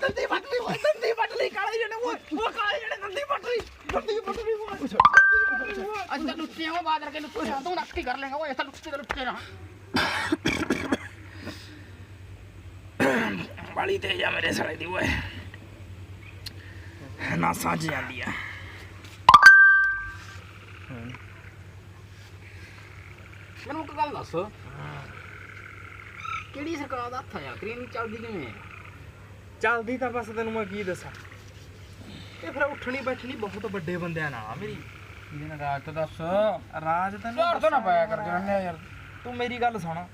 ਦੰਦੀ ਵੱਟ ਲਈ ਓਏ ਦੰਦੀ ਵੱਟ ਲਈ ਕਾਲੇ ਜਣੇ ਓਏ ਉਹ ਕਾਲੇ ਜਣੇ ਦੰਦੀ ਵੱਟ ਲਈ ਦੰਦੀ ਵੱਟ ਲਈ ਓਏ ਅੱਜ ਤਾਂ ਲੁੱਟੇ ਹੋ ਬਾਦਰ ਕੇ ਲੁੱਟੇ ਤੂੰ ਨੱਕੀ ਕਰ ਲੇਗਾ ਓਏ ਤਾਂ ਲੁੱਟੇ ਲੁੱਟੇ ਰਹਾ ਵਾਲੀ ਤੇ ਆ ਮੇਰੇ ਸਾਲੇ ਦੀ ਓਏ ਨਾ ਸਾਜ ਜਾਂਦੀ ਆ ਮੈਨੂੰ ਇੱਕ ਗੱਲ ਦੱਸ। ਕਿਹੜੀ ਸਰਕਾਰ ਦਾ ਹੱਥ ਆ ਯਾਰ ਨਹੀਂ ਚੱਲਦੀ ਕਿਵੇਂ ਹੈ ਚੱਲਦੀ ਤਾਂ ਬਸ ਤੈਨੂੰ ਮੈਂ ਕੀ ਦੱਸਾਂ। ਇਹ ਫਿਰ ਉੱਠਣੀ ਬੈਠਣੀ ਬਹੁਤ ਵੱਡੇ ਬੰਦਿਆਂ ਨਾਲ ਆ ਮੇਰੀ। ਇਹਦੇ ਨਾਲ ਰਾਜ ਤਾਂ ਦੱਸ। ਰਾਜ ਤੈਨੂੰ ਝਾੜ ਤੋਂ ਨਾ ਪਾਇਆ ਕਰ ਜਣਨੇ ਯਾਰ। ਤੂੰ ਮੇਰੀ ਗੱਲ ਸੁਣ।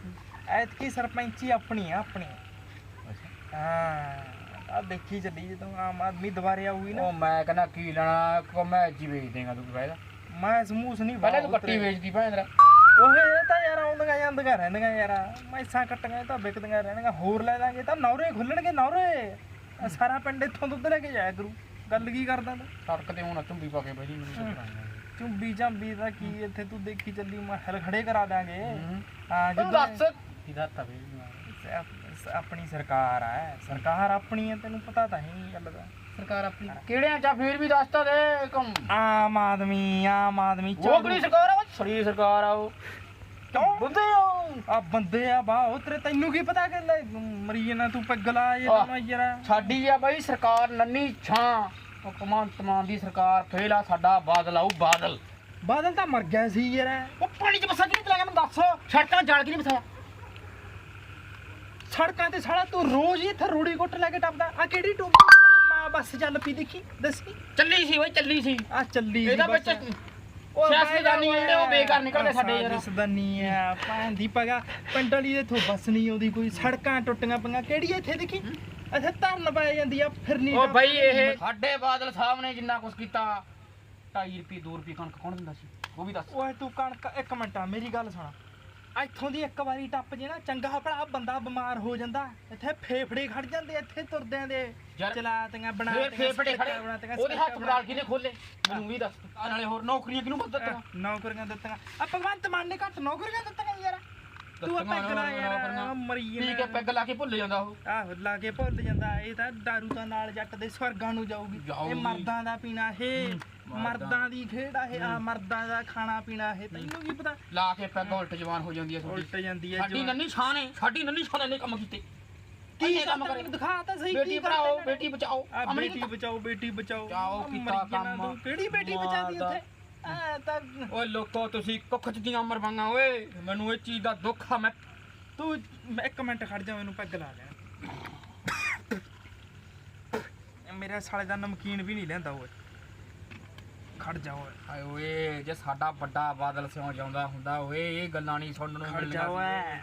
ਐਤਕੀ ਸਰਪੰਚੀ ਆਪਣੀ ਆ ਆਪਣੀ। ਹਾਂ ਆ ਦੇਖੀ ਚੱਲੀ ਜਦੋਂ ਆਮ ਆਦਮੀ ਦੁਬਾਰੇ ਆਊਗੀ ਨਾ। ਉਹ ਮੈਂ ਕਹਿੰਦਾ ਕੀ ਲੈਣਾ ਕੋ ਮੈਂ ਜੀ ਵੇਚ ਦੇਗਾ ਤੂੰ ਫਾਇਦਾ ਮੈਂ ਸਮੂਸ ਨਹੀਂ ਪਹਿਲਾਂ ਤੂੰ ਕੱਟੀ ਵੇਚਦੀ ਭਾਂ ਤੇਰਾ। ਓਏ ਆਉਂਦੀਆਂ ਜਾਂਦੀਆਂ ਰਹਿੰਦੀਆਂ ਯਾਰ ਮੈਸਾਂ ਕੱਟੀਆਂ ਤਾਂ ਵਿਕਦੀਆਂ ਰਹਿਣਗੀਆਂ ਹੋਰ ਲੈ ਲਾਂਗੇ ਤਾਂ ਨੌਰੇ ਖੁੱਲਣਗੇ ਨੌਰੇ। ਸਾਰਾ ਪਿੰਡ ਇੱਥੋਂ ਦੁੱਧ ਲੈ ਕੇ ਜਾਇਆ ਕਰੂ ਗੱਲ ਕੀ ਕਰਦਾ ਤੂੰ? ਸੜਕ ਤੇ ਹੁਣ ਚੁੰਬੀ ਪਾ ਕੇ ਬੈਠੀ ਮੈਨੂੰ ਤਾਂ ਕਰਾਉਣਾ। ਚੁੰਬੀ ਚਾਂਬੀ ਦਾ ਕੀ ਇੱਥੇ ਤੂੰ ਦੇਖੀ ਚੱਲੀ ਮਹਲ ਖੜੇ ਕਰਾ ਦਾਂਗੇ ਹੂੰ। ਹਾਂ ਜਦੋਂ ਦੱਸ। ਕਿਹਦਾ ਹੱਥ ਆ। ਵੇ ਸ- ਆਪਣੀ ਸਰਕਾਰ ਆ ਸਰਕਾਰ ਆਪਣੀ ਹੈ ਤੈਨੂੰ ਪਤਾ ਤਾਂ ਹੀ ਗੱਲ ਦਾ। ਸਰਕਾਰ ਆਪਣੀ ਕਿਹੜਿਆਂ ਚਾ ਫੇਰ ਵੀ ਦੱਸ ਤਾਂ ਦੇ ਕੰਮ ਆਮ ਆਦਮੀ ਆਮ ਆਦਮੀ ਉਹ ਕਿਹੜੀ ਸਰਕਾਰ ਆ ਉਹ ਸੜੀ ਸਰਕਾਰ ਆ ਉਹ। ਕਿਉਂ ਬੰਦੇ ਆ। ਆ ਬੰਦੇ ਆ ਬਾ ਉਹ ਤੇਰੇ ਤੈਨੂੰ ਕੀ ਪਤਾ ਕਿ ਲੈ ਮਰੀ ਜਾਣਾ ਤੂੰ ਪੱਗਲਾ ਇਹ ਯਾਰ ਸਾਡੀ ਆ ਬਈ ਸਰਕਾਰ ਨੰਨੀ ਛਾਂ। ਉਹ ਕਮਾਂਡ ਮਾਨ ਦੀ ਸਰਕਾਰ ਫੇਲ ਆ ਸਾਡਾ ਬਾਦਲ ਆਊ ਬਾਦਲ। ਬਾਦਲ ਤਾਂ ਮਰ ਗਿਆ ਸੀ ਯਾਰ ਉਹ ਪਾਣੀ ਚ ਬਸਾ ਕਿਹਨੇ ਚਲਾਇਆ ਮੈਨੂੰ ਦੱਸ? ਸੜਕਾਂ ਜਾਲ ਕੇ ਨਹੀਂ ਬਸਾਇਆ। ਸੜਕਾਂ ਤੇ ਸਾਲਾ ਤੂੰ ਰੋਜ਼ ਹੀ ਇੱਥੇ ਰੂੜੀ ਗੁੱਟ ਲੈ ਕੇ ਟੱਪਦਾ। ਆ ਕਿਹੜੀ ਟੋਪੀ ਤੇਰੀ ਮਾਂ ਬੱਸ ਚੱਲ ਪਈ ਦੇਖੀ ਦੱਸੀ। ਚੱਲੀ ਸੀ ਓਏ ਚੱਲੀ ਸੀ। ਆ ਚੱਲੀ ਸੀ ਇਹਦਾ। ਵਿੱਚ ਸਿਆਸਤਦਾਨੀ ਜਿਹੜੇ ਉਹ ਬੇਕਾਰ ਨਿਕਲਦੇ ਸਾਡੇ ਯਾਰ। ਸਿਆਸਤਦਾਨੀ ਆ ਭੈਣ ਦੀ ਪਗਾ ਪਿੰਡ ਵਾਲੀ ਦੇ ਇੱਥੋਂ ਬੱਸ ਨਹੀਂ ਆਉਂਦੀ ਕੋਈ ਸੜਕਾਂ ਟੁੱਟੀਆਂ ਪਈਆਂ। ਕਿਹੜੀ ਇੱਥੇ ਦੇਖੀ? ਇੱਥੇ ਧਰਨ ਪੈ ਜਾਂਦੀ ਆ ਫਿਰਨੀ ਉਹ ਬਈ ਇਹ ਸਾਡੇ ਬਾਦਲ ਸਾਹਿਬ ਨੇ ਜਿੰਨਾ ਕੁਝ ਕੀਤਾ 2.5 ਰੁਪਏ 2 ਰੁਪਏ ਕਣਕ ਕੌਣ ਦਿੰਦਾ ਸੀ? ਉਹ ਵੀ ਦੱਸ। ਓਏ ਤੂੰ ਕਣਕ ਇੱਕ ਮਿੰਟ ਆ ਮੇਰੀ ਗੱਲ ਸੁਣ। ਇੱਥੋਂ ਦੀ ਇੱਕ ਵਾਰੀ ਟੱਪ ਜੇ ਨਾ ਚੰਗਾ ਭਲਾ ਬੰਦਾ ਬਿਮਾਰ ਹੋ ਜਾਂਦਾ। ਇੱਥੇ ਫੇਫੜੇ ਖੜ ਜਾਂਦੇ ਇੱਥੇ ਤੁਰਦਿਆਂ ਦੇ ਯਾਰ, ਚਲਾਤੀਆਂ ਬਣਾ ਫੇਰ ਫੇਫੜੇ ਖੜੇ। ਉਹਦੇ ਹੱਥ ਬੜਾਲ ਕਿਹਨੇ ਖੋਲੇ ਮੈਨੂੰ ਵੀ ਦੱਸ। ਆ ਨਾਲੇ ਹੋਰ ਨੌਕਰੀਆਂ ਕਿਹਨੂੰ ਦਿੱਤਾ ਨੌਕਰੀਆਂ ਦਿੱਤੀਆਂ। ਆ ਭਗਵੰਤ ਮਾਨ ਨੇ ਘੱਟ ਨੌਕਰੀਆਂ ਦਿੱਤੀਆਂ ਯਾਰ। ਤੂੰ ਪੈਗ ਲਾ। ਯਾਰ ਮਰੀ ਠੀਕ ਹੈ। ਪੈਗ ਲਾ ਕੇ ਭੁੱਲ ਜਾਂਦਾ ਉਹ ਆਹੋ ਲਾ ਕੇ ਭੁੱਲ ਜਾਂਦਾ ਇਹ ਤਾਂ ਦਾਰੂ ਤਾਂ ਨਾਲ ਜੱਟ ਦੇ ਸਵਰਗਾਂ ਨੂੰ ਜਾਊਗੀ ਇਹ। ਮਰਦਾਂ ਦਾ ਪੀਣਾ ਇਹ ਮਰਦਾਂ। ਦੀ ਖੇਡ ਆ ਇਹ ਆ ਮਰਦਾਂ ਦਾ ਖਾਣਾ ਪੀਣਾ ਇਹ ਤੈਨੂੰ ਕੀ ਪਤਾ ਲਾ ਕੇ ਪੈਗ ਉਲਟ ਜਵਾਨ ਹੋ ਜਾਂਦੀ ਹੈ ਉਲਟ ਜਾਂਦੀ ਹੈ ਸਾਡੀ। ਨੰਨੀ ਛਾਂ ਨੇ ਸਾਡੀ ਨੰਨੀ ਛਾਂ ਨੇ ਕੰਮ ਕੀਤੇ ਕੀ ਕੰਮ ਕਰੇ ਦਿਖਾ ਤਾਂ ਸਹੀ ਬੇਟੀ ਪੜਾਓ? ਬੇਟੀ ਬਚਾਓ ਬੇਟੀ ਬਚਾਓ ਬੇਟੀ ਬਚਾਓ ਆ ਕੀਤਾ ਕੰਮ। ਕਿਹੜੀ ਬੇਟੀ ਬਚਾਦੀ ਉੱਥੇ ਤਾਂ ਓਏ ਲੋਕੋ ਤੁਸੀਂ ਕੁੱਖ ਚ ਦੀਆਂ ਮਰਵਾਂਗਾ ਓਏ। ਮੈਨੂੰ ਇਹ ਚੀਜ਼ ਦਾ ਦੁੱਖ ਆ ਮੈਂ ਤੂੰ ਮੈਂ ਇੱਕ ਮਿੰਟ ਖੜ ਜਾ ਮੈਨੂੰ ਪੈਗ ਲਾ ਲੈਣ ਮੇਰੇ ਸਾਲੇ ਦਾ ਨਮਕੀਨ ਵੀ ਨਹੀਂ ਲੈਂਦਾ ਓਏ। ਖੜ ਜਾ ਓਏ। ਹਾਏ ਓਏ ਜੇ ਸਾਡਾ ਵੱਡਾ ਬਾਦਲ ਸਿਉਂ ਜਾਉਂਦਾ ਹੁੰਦਾ ਓਏ ਇਹ ਗੱਲਾਂ ਨਹੀਂ ਸੁਣਨ ਨੂੰ ਖੜ ਜਾ ਮਿਲਣੀਆਂ ਓਏ।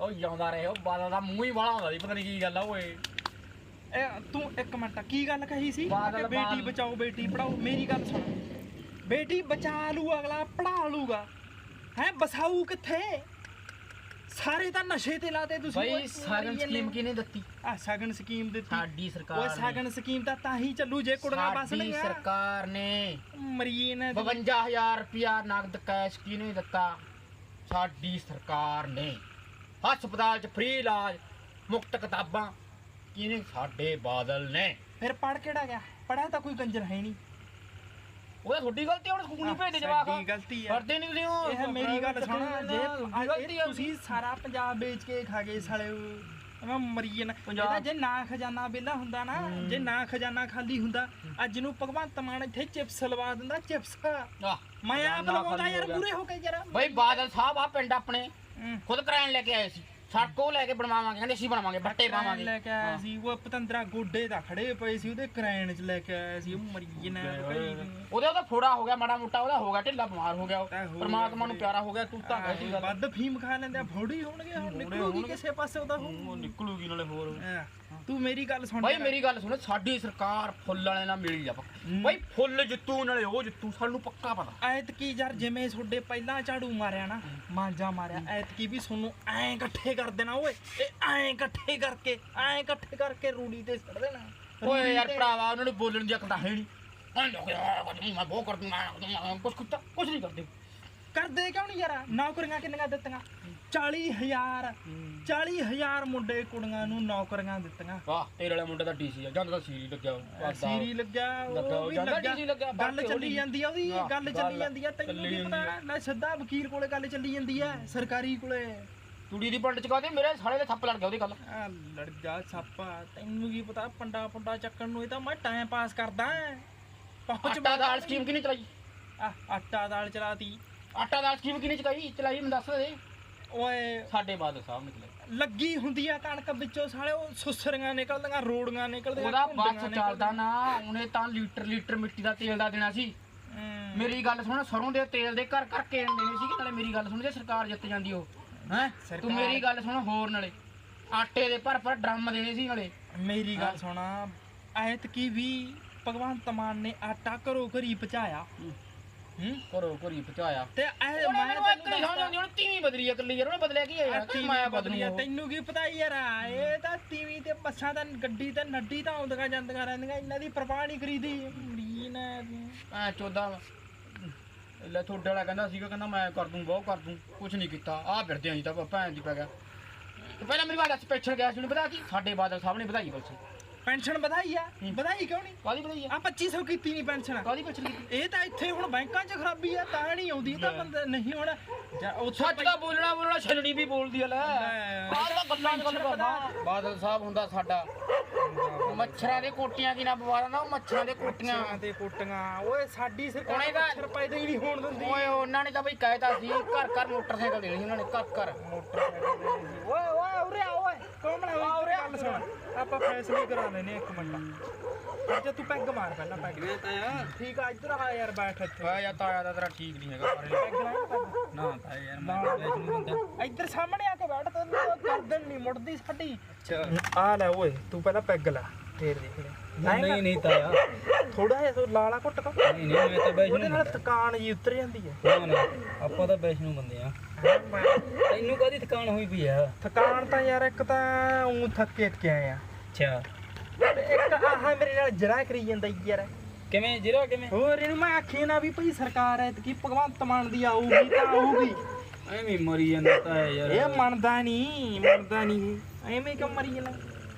ਉਹ ਜਾਉਂਦਾ ਰਹੇ ਉਹ ਬਾਦਲ ਦਾ ਮੂੰਹ ਹੀ ਵਾਲਾ ਹੁੰਦਾ ਸੀ ਪਤਾ ਨਹੀਂ ਕੀ ਗੱਲ ਆ ਓਏ। ਇਹ ਤੂੰ ਇੱਕ ਮਿੰਟ ਕੀ ਗੱਲ ਕਹੀ ਸੀ? ਬਾਦਲ ਬੇਟੀ ਬਾਦਲ। ਬਚਾਓ ਬੇਟੀ ਪੜਾਓ ਮੇਰੀ ਗੱਲ ਸੁਣ। ਬੇਟੀ ਬਚਾ ਲੂ ਅਗਲਾ ਪੜਾ ਲੂਗਾ। ਹੈ ਬਸਾਊ ਕਿੱਥੇ? ਸਾਰੇ ਤਾਂ ਨਸ਼ੇ ਤੇ ਲਾਤੇ ਤੁਸੀਂ। ਬਈ ਸਾਗਨ ਸਕੀਮ ਕਿਹਨੇ ਦਿੱਤੀ। ਆ ਸਗਨ ਸਕੀਮ ਦਿੱਤੀ। ਸਾਡੀ ਸਰਕਾਰ ਓਏ। ਸਗਨ ਸਕੀਮ ਤਾਂ ਤਾਂ ਹੀ ਚੱਲੂ ਜੇ ਕੁੜੀਆਂ ਬਸ ਸਾਡੀ ਲਈਆਂ। ਸਰਕਾਰ ਨੇ। ਮਰੀਏ ਨੇ 52000 ਰੁਪਿਆ ਨਗਦ ਕੈਸ਼ ਕਿਹਨੇ ਦਿੱਤਾ? ਸਾਡੀ ਸਰਕਾਰ ਨੇ। ਹਸਪਤਾਲ 'ਚ ਫ੍ਰੀ ਇਲਾਜ ਮੁਫਤ ਕਿਤਾਬਾਂ ਕਿਹਨੇ? ਸਾਡੇ ਬਾਦਲ ਨੇ। ਫਿਰ ਪੜ ਕਿਹੜਾ ਗਿਆ? ਪੜਿਆ ਤਾਂ ਕੋਈ ਕੰਜਰ ਹੈ ਨਹੀਂ। ਉਹਦਾ ਤੁਹਾਡੀ ਗਲਤੀ ਹੁਣ ਸਕੂਲ ਨਹੀਂ ਭੇਜਦੇ ਜਵਾਕ ਸਾਡੀ ਗਲਤੀ ਆ। ਪੜਦੇ ਨਹੀਂ ਤੁਸੀਂ ਉਹ। ਇਹ ਮੇਰੀ ਗੱਲ ਸੁਣ ਜੇ ਤੁਹਾਡੀ ਗਲਤੀ ਆ ਤੁਸੀਂ ਸਾਰਾ ਪੰਜਾਬ ਵੇਚ ਕੇ ਖਾ ਗਏ ਸਾਲੇ ਮੈਂ ਮਰੀ ਜਾਣਾ। ਪੰਜਾਬ- ਇਹਦਾ ਜੇ ਨਾ ਖਜ਼ਾਨਾ ਵਿਹਲਾ ਹੁੰਦਾ ਨਾ ਜੇ ਨਾ ਖਜ਼ਾਨਾ ਖਾਲੀ ਹੁੰਦਾ ਅੱਜ ਨੂੰ ਭਗਵੰਤ ਮਾਨ ਇੱਥੇ ਚਿਪਸ ਲਵਾ ਦਿੰਦਾ ਚਿਪਸ। ਆਹ, ਮੈਂ ਆਪ ਖਜ਼ਾਨਾ ਲਵਾਉਂਦਾ ਖਾਲੀ ਯਾਰ ਹੋ ਗਿਆ। ਪੂਰੇ ਹੋ ਕੇ ਜਰਾ ਬਈ ਬਾਦਲ ਸਾਹਿਬ ਆ ਪਿੰਡ ਆਪਣੇ। ਖੁਦ ਕਰਾਇਣ ਲੈ ਕੇ ਆਏ ਸੀ। ਸੜਕੋ ਲੈ ਕੇ ਬਣਵਾਵਾਂਗੇ ਕਹਿੰਦੇ ਅਸੀਂ ਬਣਵਾਵਾਂਗੇ ਬੱਟੇ ਪਾਵਾਂਗੇ। ਲੈ ਕੇ ਆਇਆ ਸੀ ਉਹ ਪਤੰਦਰਾ ਗੋਡੇ ਤਾਂ ਖੜੇ ਪਏ ਸੀ ਉਹਦੇ ਕਰੈਨ ਚ ਲੈ ਕੇ ਆਇਆ ਸੀ ਉਹ ਮਰੀ ਜਾਣਾ ਉਹਦੇ ਉਹਦਾ ਫੋੜਾ ਹੋ ਗਿਆ ਮਾੜਾ ਮੋਟਾ ਉਹਦਾ ਹੋ ਗਿਆ ਢਿੱਲਾ ਬਿਮਾਰ ਹੋ ਗਿਆ ਪਰਮਾਤਮਾ ਨੂੰ। ਪਿਆਰਾ ਹੋ ਗਿਆ ਤੂੰ ਤਾਂ ਕਹਿਦੀ ਗੱਲ। ਵੱਧ ਫੀਮ ਖਾ ਲੈਂਦੇ ਆ ਫੋੜੀ ਹੋਣਗੇ ਹੁਣ ਨਿਕਲੂਗੀ ਕਿਸੇ ਪਾਸੇ ਉਹਦਾ ਉਹ ਨਿਕਲੂਗੀ ਨਾਲੇ ਹੋਰ। ਤੂੰ ਮੇਰੀ ਗੱਲ ਸੁਣ ਬਾਈ। ਮੇਰੀ ਗੱਲ ਸੁਣ ਸਾਡੀ ਸਰਕਾਰ ਫੁੱਲ ਵਾਲੇ ਨਾਲ ਮਿਲੀ ਜਾ ਬਾਈ ਫੁੱਲ ਜਿੱਤੂ ਨਾਲੇ ਉਹ ਜਿੱਤੂ ਸਾਨੂੰ ਪੱਕਾ ਪਤਾ। ਐਤਕੀ ਯਾਰ ਜਿਵੇਂ ਤੁਹਾਡੇ ਪਹਿਲਾਂ ਝਾੜੂ ਮਾਰਿਆ ਨਾ ਮਾਂਜਾ ਮਾਰਿਆ ਐਤਕੀ ਵੀ ਤੁਹਾਨੂੰ ਐਂ ਇਕੱਠੇ ਕਰ ਦੇਣਾ ਓਏ। ਇਹ ਐਂ ਇਕੱਠੇ ਕਰਕੇ ਐਂ ਇਕੱਠੇ ਕਰਕੇ ਰੂੜੀ ਤੇ ਛੱਡ ਦੇਣਾ। ਓਏ ਯਾਰ ਭਰਾਵਾ ਉਹਨਾਂ ਨੂੰ ਬੋਲਣ ਦੀ ਅਕਲ ਹੈ ਨਹੀਂ। ਲੋਕ ਮੈਂ ਕਰ ਦੂੰਗਾ ਕੁਝ ਨਹੀਂ ਕਰਦੇ। ਕਰਦੇ। ਕਿਉਂ ਨਹੀਂ ਯਾਰ? ਨੌਕਰੀਆਂ ਕਿੰਨੀਆਂ ਦਿੱਤੀਆਂ? 40000 40000 ਮੁੰਡੇ ਕੁੜੀਆਂ ਨੂੰ ਨੌਕਰੀਆਂ ਦਿੱਤੀਆਂ। ਵਾਹ ਤੇਰੇ ਵਾਲੇ ਮੁੰਡੇ ਦਾ ਡੀਸੀ ਆ। ਜਾਂਦਾ ਤਾਂ ਸੀਰੀ ਲੱਗਿਆ। ਸੀਰੀ ਲੱਗਿਆ ਉਹ ਵੀ ਗੱਲ ਚੱਲੀ ਜਾਂਦੀ ਆ ਉਹਦੀ ਗੱਲ ਚੱਲੀ ਜਾਂਦੀ ਆ। ਤੈਨੂੰ ਕੀ ਪਤਾ ਨਾ ਸਿੱਧਾ ਵਕੀਲ ਕੋਲੇ ਗੱਲ ਚੱਲੀ ਜਾਂਦੀ ਆ ਸਰਕਾਰੀ ਕੋਲੇ। ਤੂੜੀ ਦੀ ਪੰਡ ਚਕਾ ਦੇ ਮੇਰੇ ਸਾਲੇ ਦੇ ਥੱਪ ਲੜ ਗਿਆ ਉਹਦੀ ਗੱਲ ਆ ਲੜ ਜਾ ਛਾਪਾ ਤੈਨੂੰ ਕੀ ਪਤਾ ਪੰਡਾ ਪੰਡਾ ਚੱਕਣ ਨੂੰ ਇਹ ਤਾਂ ਮੈਂ ਟਾਈਮ ਪਾਸ ਕਰਦਾ ਪਹੁੰਚ ਆਟਾ ਦਾਲ ਸਕੀਮ ਕਿਹਨੇ ਚਲਾਈ? ਆ, ਆਟਾ ਦਾਲ ਚਲਾਤੀ। ਆਟਾ ਦਾਲ ਸਕੀਮ ਕਿਹਨੇ ਚਲਾਈ? ਚਲਾਈ ਮੈਨੂੰ ਦੱਸ ਦੇ। ਓਏ। ਸਾਡੇ ਬਾਦਲ ਸਾਹਿਬ ਨੇ ਚਲਾਈ ਲੱਗੀ ਹੁੰਦੀ ਆ ਕਣਕ ਵਿੱਚੋਂ ਸਾਲੇ ਉਹ ਸੁਸਰੀਆਂ ਨਿਕਲਦੀਆਂ ਰੋੜੀਆਂ ਨਿਕਲਦੀਆਂ ਉਹਦਾ ਬੱਸ ਚੱਲਦਾ ਨਾ ਉਹਨੇ ਤਾਂ ਲੀਟਰ ਲੀਟਰ ਮਿੱਟੀ ਦਾ ਤੇਲ ਦਾ ਦੇਣਾ ਸੀ। ਮੇਰੀ ਗੱਲ ਸੁਣ ਸਰੋਂ ਦੇ ਤੇਲ ਦੇ ਘਰ ਘਰ ਕੇਣ ਦੇਣੇ ਸੀ ਕਿ ਨਾਲੇ ਮੇਰੀ ਗੱਲ ਸੁਣ ਜੇ ਸਰਕਾਰ ਜਿੱਤ ਜਾਂਦੀ ਉਹ। ਹੈ? ਤੂੰ ਸਰਕਾਰ- ਮੇਰੀ ਗੱਲ ਸੁਣ ਹੋਰ ਨਾਲੇ। ਆਟੇ ਦੇ ਭਰ ਭਰ ਡਰਮ ਦੇਣੇ ਸੀ ਨਾਲੇ। ਮੇਰੀ ਹਾਂ। ਗੱਲ ਸੁਣਾ। ਐਤ ਕੀ ਵੀ ਭਗਵੰਤ ਮਾਨ ਨੇ ਆਟਾ ਘਰੋ ਘਰੀ ਪਹੁੰਚਾਇਆ। ਹੂੰ। ਘਰੋ ਘਰੀ ਪਹੁੰਚਾਇਆ। ਤੇ ਐ ਮੈਂ ਮੈਂ ਤੈਨੂੰ ਹੁਣ ਤੀਵੀਂ ਬਦਲੀ ਆ ਇਕੱਲੀ ਯਾਰ ਉਹਨੇ ਬਦਲਿਆ ਕੀ ਹੈ ਯਾਰ? ਕਿ ਮਾਇਆ ਬਦਲੀ ਆ? ਤੈਨੂੰ ਕੀ ਪਤਾ ਯਾਰ ਇਹ ਤਾਂ ਟੀਵੀ ਤੇ ਬੱਸਾਂ ਤਾਂ ਗੱਡੀ ਤੇ ਨੱਡੀ ਤਾਂ ਆਉਂਦੀਆਂ ਜਾਂਦੀਆਂ ਰਹਿੰਦੀਆਂ ਇਹਨਾਂ ਦੀ ਪਰਵਾਹ ਨਹੀਂ ਕਰੀਦੀ। ਮਰੀਨ ਐ ਚੋਦਾ ਲੈ ਤੁਹਾਡੇ ਵਾਲਾ ਕਹਿੰਦਾ ਸੀਗਾ, ਕਹਿੰਦਾ ਮੈਂ ਕਰ ਦੂੰ, ਬਹੁਤ ਕਰ ਦੂੰ ਕੁਝ ਨਹੀਂ ਕੀਤਾ। ਆ ਫਿਰਦੇ ਆਂ ਜੀ ਤਾਂ ਭੈਣ ਦੀ ਪੈ ਗਿਆ ਤੇ ਪਹਿਲਾਂ ਮੇਰੀ ਗੱਲ ਸਪੈਸ਼ਲ ਗੈਸ ਨੂੰ ਵਧਾ ਕੀ ਸਾਡੇ ਬਾਦਲ ਸਾਹਿਬ ਨੇ ਵਧਾਈ ਬਲਸੇ ਪੈਨਸ਼ਨ ਵਧਾਈ ਆ? ਵਧਾਈ ਕਿਉਂ ਨਹੀਂ? ਕਾਦੀ ਵਧਾਈ ਆ? ਆ 2500 ਕੀਤੀ ਨਹੀਂ ਪੈਨਸ਼ਨ। ਕਾਦੀ ਪੈਨਸ਼ਨ ਕੀਤੀ? ਇਹ ਤਾਂ ਇੱਥੇ ਹੁਣ ਬੈਂਕਾਂ 'ਚ ਖਰਾਬੀ ਆ ਤਾਂ ਨਹੀਂ ਆਉਂਦੀ ਇਹ ਤਾਂ ਬੰਦਾ ਨਹੀਂ ਹੁਣ। ਜਾਂ ਉੱਥੇ ਸੱਚ ਦਾ ਬੋਲਣਾ ਬੋਲਣਾ ਛੱਡਣੀ ਵੀ ਬੋਲਦੀ ਆ ਲੈ। ਆਹ ਤਾਂ ਗੱਲਾਂ ਗੱਲ ਕਰਦਾ। ਬਾਦਲ ਸਾਹਿਬ ਹੁੰਦਾ ਸਾਡਾ। ਮੱਛਰਾਂ ਦੇ ਕੋਟੀਆਂ ਕੀ ਨਾ ਬਵਾਰਾ ਨਾ ਮੱਛਰਾਂ ਦੇ ਕੋਟੀਆਂ। ਤੇ ਕੋਟੀਆਂ। ਓਏ ਸਾਡੀ ਸਰਕਾਰ ਮੱਛਰ ਪੈਦਾ ਹੀ ਨਹੀਂ ਹੋਣ ਦਿੰਦੀ। ਓਏ ਉਹਨਾਂ ਨੇ ਤਾਂ ਬਈ ਕਹਿਤਾ ਸੀ ਘਰ ਘਰ ਮੋਟਰਸਾਈਕਲ ਦੇਣੇ ਸੀ ਉਹਨਾਂ ਨੇ ਘਰ ਘਰ ਓਏ ਓਏ ਉਰੇ ਆ ਉਰੇ ਗੱਲ ਸੁਣ। ਆਪਾਂ ਫੈਸਲੇ ਕਰਾ ਲੈਨੇ ਇੱਕ ਮਿੰਟ। ਅੱਜ ਤੂੰ ਪੈਗ ਮਾਰ ਪਹਿਲਾਂ ਪੈਗ। ਠੀਕ ਆ ਇੱਧਰ ਆ ਯਾਰ ਬੈਠ ਇੱਥੇ। ਆ ਜਾਂ ਤਾਇਆ ਦਾ ਤੇਰਾ ਠੀਕ ਨਹੀਂ ਹੈਗਾ ਪਰ ਪੈਗ ਲੈ ਪੈਗ? ਨਾ ਤਾਂ ਯਾਰ ਨਾ ਇੱਧਰ ਸਾਹਮਣੇ ਆ ਕੇ ਬੈਠ ਤੈਨੂੰ ਗਰਦਨ ਨਹੀਂ ਮੁੜਦੀ ਸਾਡੀ। ਆ ਲੈ ਓਏ ਤੂੰ ਪਹਿਲਾਂ ਪੈਗ ਲੈ। ਫੇਰ ਦੇਖ ਲੈ ਨਹੀਂ ਨਹੀਂ ਤਾਇਆ। ਥੋੜਾ ਜਿਹਾ ਲਾਲਾ ਘੁੱਟ ਕਾ ਨਹੀਂ ਨਹੀਂ ਮੈਂ ਤਾਂ ਵੈਸ਼ਨੂ ਉਹਦੇ ਨਾਲ ਥਕਾਨ ਜੀ ਉਤਰ ਜਾਂਦੀ ਹੈ। ਨਾ ਨਾ ਆਪਾਂ ਤਾਂ ਵੈਸ਼ਨੂ ਬੰਦੇ ਆ। ਤੈਨੂੰ ਕਾਦੀ ਥਕਾਨ ਹੋਈ ਪਈ ਆ? ਥਕਾਨ ਤਾਂ ਯਾਰ ਇੱਕ ਤਾਂ ਉਂ ਥੱਕੇ ਕੇ ਆਏ ਆ। ਅੱਛਾ। ਤੇ ਇੱਕ ਆਹ ਮੇਰੇ ਨਾਲ ਜਰਾ ਕਰੀ ਜਾਂਦਾ ਈ ਯਾਰ। ਕਿਵੇਂ ਜਿਹੜਾ ਕਿਵੇਂ? ਹੋਰ ਇਹਨੂੰ ਮੈਂ ਆਖੀ ਨਾ ਵੀ ਭਈ ਸਰਕਾਰ ਐਤਕੀ ਭਗਵੰਤ ਮਾਨ ਦੀ ਆਊਗੀ ਤਾਂ ਆਊਗੀ। ਐਵੇਂ ਮਰੀ ਜਾਂਦਾ ਤਾਇਆ ਯਾਰ। ਇਹ ਮੰਨਦਾ ਨਹੀਂ ਮੰਨਦਾ ਨਹੀਂ। ਐਵੇਂ ਕਿਉਂ ਮਰੀ ਜਾਂਦਾ?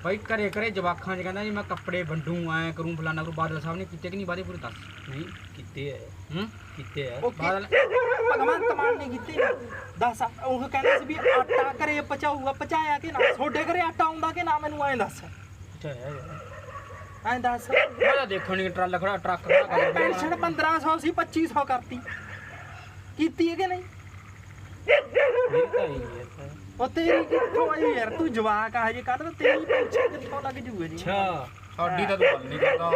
ਭਾਈ ਘਰੇ ਘਰੇ ਜਵਾਖਾਂ 'ਚ ਕਹਿੰਦਾ ਜੀ ਮੈਂ ਕੱਪੜੇ ਵੰਡੂ ਐ ਕਰੂੰ ਫਲਾਣਾ ਕਰੂੰ। ਬਾਦਲ ਸਾਹਿਬ ਨੇ ਕੀਤੇ ਕਿ ਨਹੀਂ? ਵਾਦੇ ਪੂਰੇ ਦੱਸ। ਨਹੀਂ ਕੀਤੇ ਆ। ਹੂੰ? ਕੀਤੇ ਕੀ- ਬਾਦਲ ਭਗਵੰਤ ਮਾਨ ਨੇ ਕੀਤੀ ਦੱਸ ਉਹ ਕਹਿੰਦਾ ਸੀ ਵੀ ਆਟਾ ਘਰੇ ਪਹੁੰਚਾਊਗਾ ਪਹੁੰਚਾਇਆ ਕਿ ਨਾ? ਤੁਹਾਡੇ ਘਰੇ ਆਟਾ ਆਉਂਦਾ ਕਿ ਨਾ? ਮੈਨੂੰ ਐਂ ਦੱਸ। ਯਾਰ। ਐਂ ਦੱਸ। ਮੈਂ ਦੇਖਣ ਨਹੀਂ ਟਰੱਕ ਖੜਾ ਟਰੱਕ ਖੜਾ ਕਰ ਪੈਨਸ਼ਨ 1500 ਸੀ 2500 ਕਰਤੀ। ਕੀਤੀ ਹੈ ਕਿ ਨਹੀਂ। ਉਹ ਤੇਰੀ ਕਿੱਥੋਂ ਆਈ ਯਾਰ? ਤੂੰ ਜਵਾਕ ਆ ਜੇ ਕੱਲ ਤਾਂ ਤੇਰੀ ਪੈਨਸ਼ਨ ਕਿੱਥੋਂ ਲੱਗ ਜੂਏ ਜੀ। ਅੱਛਾ। ਸਾਡੀ ਤਾਂ ਤੂੰ ਗੱਲ ਨਹੀਂ ਕਰਦਾ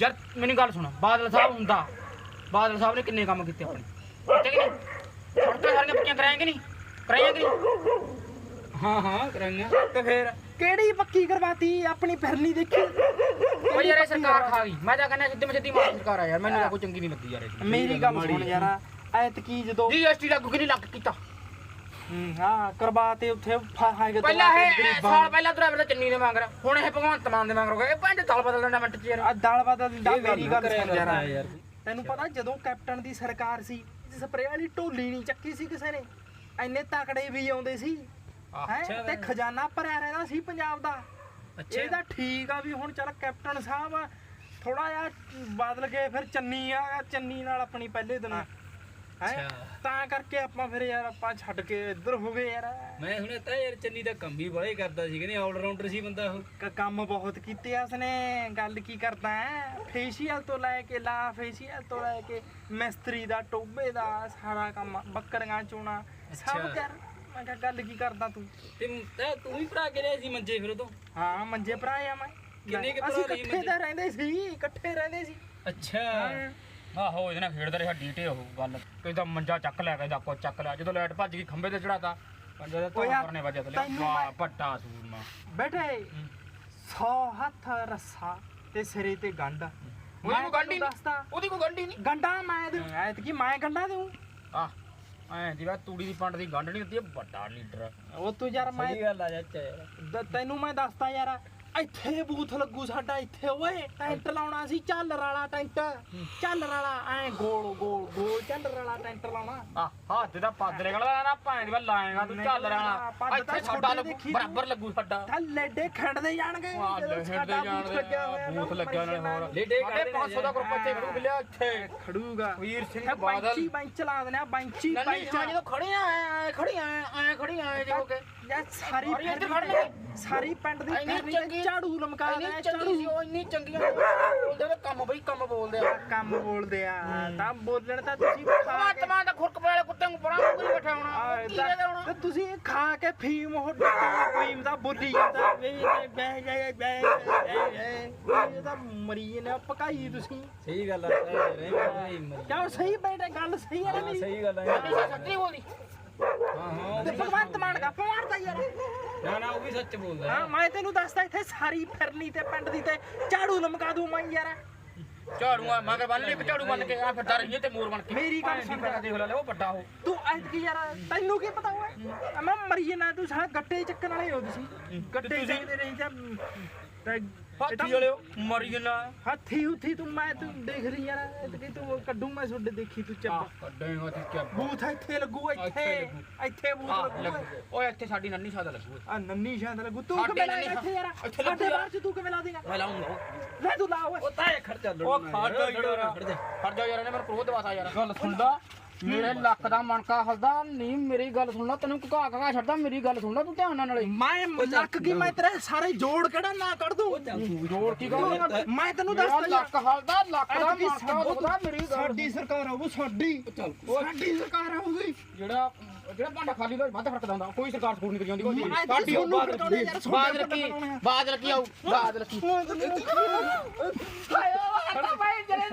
ਯਾਰ ਮੈਨੂੰ ਗੱਲ ਸੁਣ ਬਾਦਲ ਸਾਹਿਬ ਹੁੰਦਾ। ਬਾਦਲ ਸਾਹਿਬ ਨੇ ਕਿੰਨੇ ਕੰਮ ਕੀਤੇ ਆਪਣੇ? ਕੀਤੇ ਕਿ ਨਹੀਂ? ਸੜਕਾਂ ਸਾਰੀਆਂ ਪੱਕੀਆਂ ਕਰਾਏ ਕਿ ਨਹੀਂ? ਕਰਾਈਆਂ ਕਿ ਨਹੀਂ? ਹਾਂ ਹਾਂ ਕਰਾਂਗਾ। ਤੇ ਫੇਰ? ਕਿਹੜੀ ਪੱਕੀ ਕਰਵਾਤੀ? ਆਪਣੀ ਫਿਰਨੀ ਦੇਖੀ। ਓਏ ਯਾਰ ਇਹ ਸਰਕਾਰ ਖਾ ਗਈ। ਮੈਂ ਤਾਂ ਕਹਿੰਦਾ ਸਿੱਧੇ ਮੱਛੀ ਮਾਰੀ ਸਰਕਾਰ ਆ ਯਾਰ। ਮੈਨੂੰ ਤਾਂ ਕੋਈ ਚੰਗੀ ਨਹੀਂ ਲੱਗੀ ਯਾਰ। ਇਹ ਮੇਰੀ ਗੱਲ ਸੁਣ ਯਾਰ। ਐਤਕੀ ਜਦੋਂ ਜੀਐਸਟੀ ਲੱਗੂ ਕਿ ਨਹੀਂ ਲੱਗ ਕੀਤਾ। ਹੂੰ, ਹਾਂ ਕਰਵਾਤੇ ਉੱਥੇ ਫਾਹਾਂਗੇ ਪਹਿਲਾਂ ਇਹ ਸਾਲ ਪਹਿਲਾਂ ਡਰਾਈਵਰ ਦਾ ਚੰਨੀ ਦੇ ਮੰਗ ਰਿਹਾ ਹੁਣ ਇਹ ਭਗਵੰਤ ਮਾਨ ਦੇ ਮੰਗ ਰਿਹਾ ਇਹ ਪੰਜ ਸਾਲ ਬਦਲ ਲੈਣਾ ਮਿੰਟ ਚ ਯਾਰ। ਆ ਦਾਲ ਬਦਲ ਦਿੰਦਾ ਮੇਰੀ ਗੱਲ ਸੁਣ ਯਾਰ। ਤੈਨੂੰ ਪਤਾ ਜਦੋਂ ਕੈਪਟਨ ਦੀ ਸਰਕਾਰ ਸੀ ਸਪਰੇਅ ਵਾਲੀ ਢੋਲੀ ਨਹੀਂ ਚੱਕੀ ਸੀ ਕਿਸੇ ਨੇ। ਐਨੇ ਤਕੜੇ ਵੀ ਆਉਂਦੇ ਸੀ ਹੈ ਤੇ ਖਜ਼ਾਨਾ ਭਰਿਆ ਰਹਿੰਦਾ ਸੀ ਪੰਜਾਬ ਦਾ। ਇਹ ਤਾਂ ਠੀਕ ਆ ਵੀ ਹੁਣ ਚੱਲ ਕੈਪਟਨ ਸਾਹਿਬ ਥੋੜਾ ਜਿਹਾ ਬਦਲ ਗਏ ਫਿਰ ਚੰਨੀ ਆ ਚੰਨੀ ਨਾਲ ਆਪਣੀ ਪਹਿਲੇ ਦਿਨ ਹੈ? ਅੱਛਾ। ਤਾਂ ਕਰਕੇ ਆਪਾਂ ਫਿਰ ਯਾਰ ਆਪਾਂ ਛੱਡ ਕੇ ਇੱਧਰ ਹੋ ਗਏ ਯਾਰ। ਮੈਂ ਹੁਣੇ ਤਾਂ ਯਾਰ ਚੰਨੀ ਦਾ ਕੰਮ ਵੀ ਬੜਾ ਕਰਦਾ ਸੀ ਕਹਿੰਦੇ ਆਲ ਰਾਊਂਡਰ ਸੀ ਬੰਦਾ ਉਹ। ਕ- ਕੰਮ ਬਹੁਤ ਕੀਤੇ ਆ ਉਸਨੇ ਗੱਲ ਕੀ ਕਰਦਾ ਹੈ? ਫੇਸ਼ੀਅਲ ਤੋਂ ਲੈ ਕੇ ਲਾ ਫੇਸ਼ੀਅਲ ਤੋਂ ਲੈ ਕੇ ਮਿਸਤਰੀ ਦਾ ਟੋਬੇ ਦਾ ਸਾਰਾ ਕੰਮ ਬੱਕਰੀਆਂ ਚੋਣਾ ਸਭ ਅੱਛਾ। ਕਰ। ਮੈਂ ਕਿਹਾ ਗੱਲ ਕੀ ਕਰਦਾ ਤੂੰ? ਤੇ ਤਾਂ ਤੂੰ ਵੀ ਭਰਾ ਕੇ ਲਿਆ ਸੀ ਮੰਜੇ ਫਿਰ ਉਦੋਂ? ਹਾਂ ਮੰਜੇ ਭਰਾ ਆ ਮੈਂ। ਕਿੰਨੇ ਕੁ ਅਸੀਂ ਭਰਾ ਸੀ ਇਕੱਠੇ ਮੰਜੇ? ਤਾਂ ਰਹਿੰਦੇ ਸੀ ਇਕੱਠੇ ਰਹਿੰਦੇ ਸੀ। ਅੱਛਾ। ਆਹੋ ਇਹਦੇ ਨਾਲ ਖੇਡਦਾ ਰਿਹਾ ਡੀਟੇ ਉਹ ਗੱਲ। ਕਹਿੰਦਾ ਮੰਜਾ ਚੱਕ ਲਿਆ ਕਹਿੰਦਾ ਕੋ ਚੱਕ ਲਿਆ। ਜਦੋਂ ਲਾਈਟ ਭੱਜ ਗਈ ਖੰਭੇ ਤੇ ਚੜਾਤਾ ਪੰਜੇ ਦੇ ਯਾਰ, ਕਰਨੇ ਵਜੇ ਥਲੇ ਤੈਨੂੰ ਵਾਹ ਮੈਂ- ਪੱਟਾ ਸੂਰਮਾ ਬੈਠੇ 100 ਹੱਥ ਰੱਸਾ ਤੇ ਸਿਰੇ ਤੇ ਗੰਢ। ਉਹਦੀ ਕੋਈ ਗੰਢੀ ਤੈਨੂੰ ਦੱਸਦਾ। ਨਹੀਂ ਉਹਦੀ ਕੋਈ ਗੰਢੀ ਨਹੀਂ? ਗੰਢਾ ਮੈਂ ਦੇ ਐਤਕੀ ਮੈਂ ਗੰਢਾ ਦੂੰ ਆ ਐਂ ਦੀ ਵਾ ਤੂੜੀ ਦੀ ਪੰਡ ਦੀ ਗੰਢ ਨਹੀਂ ਹੁੰਦੀ ਇਹ ਵੱਡਾ ਲੀਡਰ। ਉਹ ਤੂੰ ਯਾਰ ਮੈਂ ਗੱਲ ਆ ਦ- ਤੈਨੂੰ ਮੈਂ ਦੱਸਦਾ ਯਾਰ ਇੱਥੇ ਬੂਥ ਲੱਗੂ ਸਾਡਾ ਇੱਥੇ ਓਏ ਟੈਂਟ ਲਾਉਣਾ ਸੀ ਝੱਲਰ ਵਾਲਾ ਟੈਂਟ ਝੱਲਰ ਵਾਲਾ ਐ ਗੋਲ ਗੋਲ ਗੋਲ ਝੱਲਰ ਵਾਲਾ ਟੈਂਟ ਲਾਉਣਾ। ਆ ਹੱਥ ਦਾ ਪਾਦਰੇ ਗਲਾ ਨਾ ਭੈਣ ਦੀ ਲਾਏਗਾ ਤੂੰ ਚੱਲ ਪੱਦ ਤਾਂ ਇੱਥੇ ਸਾਡਾ। ਬਰਾਬਰ ਲੱਗੂ ਸਾਡਾ। ਤਾਂ ਲੈਡੇ ਖੜਦੇ ਜਾਣਗੇ ਸਾਡਾ ਬੂਥ ਲੱਗਿਆ ਹੋਇਆ ਬੂਥ ਲੱਗਿਆ ਨਾਲੇ ਹੋਰ। ਲੇਡੇ ਨੇ 500 ਦਾ ਗਰੁੱਪ ਇੱਥੇ ਖੜੂ ਮਿਲਿਆ ਇੱਥੇ। ਖੜੂਗਾ। ਵੀਰ ਸਿੰਘ ਬਾਦਲ। ਬੈਂਚੀ ਬੈਂਚ ਲਾ ਦੇਣਾ ਬੈਂਚੀ ਬੈਂਚ ਜਦੋਂ ਖੜੇ ਆ ਖੜੀ ਆ ਐ ਖੜੀ ਆ ਜੋ ਕੇ ਯਾਰ ਸਾਰੀ ਪਿੰਡ ਦੀ ਚੰਗੀ- ਝਾੜੂ ਲਮਕਾ ਇੰਨੀ ਦੇਣਾ ਚੰਗੀ ਸੀ ਝਾੜੂ ਉਹ ਇੰਨੀ ਚੰਗੀ ਉਹਦੇ ਤੇ ਕੰਮ ਬਈ ਕੰਮ ਬੋਲਦੇ ਆ ਕੰਮ ਬੋਲਦੇ ਆ ਤਾਂ ਬੋਲਣ ਤਾਂ ਤੁਸੀਂ ਖਾ ਕੇ ਦਾ ਖੁਰਕ ਵਾਲੇ ਕੁੱਤੇ ਨੂੰ ਪਰਾਂ ਨੂੰ ਨਹੀਂ ਬੈਠਾ ਹੋਣਾ ਕਹਿੰਦੇ ਤੇ ਹੋਣਾ ਤੁਸੀਂ ਖਾ ਕੇ ਫੀਮ ਉਹ ਡੱਕਾ ਫੀਮ ਦਾ ਬੋਲੀ ਜਾਂਦਾ ਵੇ ਬੈ ਬੈ ਬੈ ਇਹ ਤਾਂ ਮਰੀ ਨੇ ਪਕਾਈ ਤੁਸੀਂ ਸਹੀ ਗੱਲ ਆ ਰਹਿ ਮਰੀ ਕਿਉਂ ਸਹੀ ਬੈਠੇ ਗੱਲ ਸਹੀ ਹੈ ਨਾ ਹਾਂ ਮੇਰੀ ਸਹੀ ਗੱਲ ਆ ਸੱਚੀ ਬੋਲਦੀ ਹਾਂ ਹਾਂ ਤੇ ਭਗਵੰਤ ਮਾਨ ਦਾ ਮਾਰਦਾ ਯਾਰ ਨਾ ਨਾ ਉਹ ਵੀ ਸੱਚ ਬੋਲਦਾ ਹਾਂ ਮੈਂ ਤੈਨੂੰ ਦੱਸਦਾ ਇੱਥੇ ਸਾਰੀ ਫਿਰਨੀ ਤੇ ਪਿੰਡ ਦੀ ਤੇ ਝਾੜੂ ਲਮਕਾ ਦੂੰ ਮੈਂ ਯਾਰ। ਝਾੜੂਆਂ ਮਗਰ ਬੰਨ ਲਈ ਝਾੜੂ ਬੰਨ ਕੇ ਆ ਫਿਰ ਡਰ ਤੇ ਮੋਰ ਬਣ ਕੇ। ਮੇਰੀ ਗੱਲ ਸੁਣ ਸੁਣ ਦੇਖ ਲੈ ਉਹ ਵੱਡਾ ਉਹ। ਤੂੰ ਐਤਕੀ ਯਾਰ ਤੈਨੂੰ ਕੀ ਪਤਾ ਓਏ ਮੈਂ ਮਰੀ ਜਨਾ ਤੂੰ ਸਾਰਾ ਗੱਟੇ ਚੱਕਣ ਵਾਲੇ ਹੋ ਤੁਸੀਂ। ਗੱਟੇ ਚੱਕਦੇ ਰਹੀ ਜਾਂ ਤੇ ਹਾਥੀ ਵਾਲੇ ਉਹ ਮਰੀ ਜਨਾ ਹੱਥੀ ਹੁੱਥੀ ਤੂੰ ਮੈਂ ਤੂੰ ਦੇਖ ਰਹੀ ਯਾਰ ਐਤਕੀ ਤੂੰ ਕੱਢੂ ਮੈਂ ਸੁੱਡ ਦੇਖੀ ਤੂੰ ਚੱਬ ਕੱਢੇਗਾ ਤੂੰ ਕਿਆ ਬੂਥ ਇੱਥੇ ਲੱਗੂ ਇੱਥੇ ਇੱਥੇ ਬੂਥ ਲੱਗੂ। ਓਏ ਇੱਥੇ ਸਾਡੀ ਨੰਨੀ ਸਾਦਾ ਲੱਗੂ। ਆ ਨੰਨੀ ਸ਼ਾਂਤ ਲੱਗੂ। ਤੂੰ ਕਿਵੇਂ ਲਾਏਗਾ ਇੱਥੇ ਯਾਰ? ਇੱਥੇ ਸਾਡੇ। ਬਾਹਰ ਚ ਤੂੰ ਕਿਵੇਂ ਲਾ ਦੇਗਾ ਮੈਂ ਲਾਉਂਗਾ ਲੈ ਤੂੰ ਲਾ ਓਏ। ਉਹ ਤਾਂ ਇਹ ਖਰਚਾ ਉਹ ਖੜ ਜਾ ਯਾਰ। ਖੜ ਜਾ। ਖੜ ਜਾ ਯਾਰ ਇਹਨੇ ਮੈਨੂੰ ਕ੍ਰੋਧ ਦਵਾਤਾ ਯਾਰ। ਗੱਲ ਸੁਣਦਾ ਮੇਰੇ ਲੱਕ ਦਾ ਮਣਕਾ ਹਲਦਾ ਨਹੀਂ ਮੇਰੀ ਗੱਲ ਸੁਣ ਲੈ ਤੈਨੂੰ ਘਾ ਘਾ ਛੱਡਦਾ ਮੇਰੀ ਗੱਲ ਸੁਣ ਲੈ ਤੂੰ ਧਿਆਨ ਨਾਲ ਨਾਲੇ। ਮੈਂ ਲੱਕ ਕੀ ਮੈਂ ਤੇਰੇ ਸਾਰੇ ਜੋੜ ਕਿਹੜਾ ਨਾ ਕੱਢ ਦੂੰ? ਜੋੜ ਕੀ ਗੱਲ ਮੈਂ ਤੈਨੂੰ ਮੇਰਾ ਦੱਸਦਾ ਲੱਕ ਹਲਦਾ ਲੱਕ ਦਾ ਮਣਕਾ ਮੇਰੀ ਸਾਡੀ ਸਰਕਾਰ ਆਊ ਸਾਡੀ। ਸਾਡੀ ਸਰਕਾਰ ਆਊਗੀ। ਜਿਹੜਾ ਜਿਹੜਾ ਭਾਂਡਾ ਖਾਲੀ ਦਾ ਵੱਧ ਫ਼ਰਕ ਹੁੰਦਾ ਕੋਈ ਸਰਕਾਰ ਸਕੂਲ ਨਹੀਂ ਕਰੀ ਹੁੰਦੀ ਮੈਂ ਸਾਡੀ ਉਹ ਤੁਹਾਨੂੰ ਬਾਦ ਖੜਕਾਉਣੇ ਯਾਰ, ਰੱਖੀ ਤੁਹਾਡੇ ਬਾਦ ਰੱਖੀ ਬਣਾਉਣੇ ਆ। ਬਾਦ ਰੱਖੀ ਆਉ ਬਾਦ ਰੱਖੀ ਓਏ ਤੈਨੂੰ- ਹਾਏ ਉਹ ਭਾਈ ਜਰੇ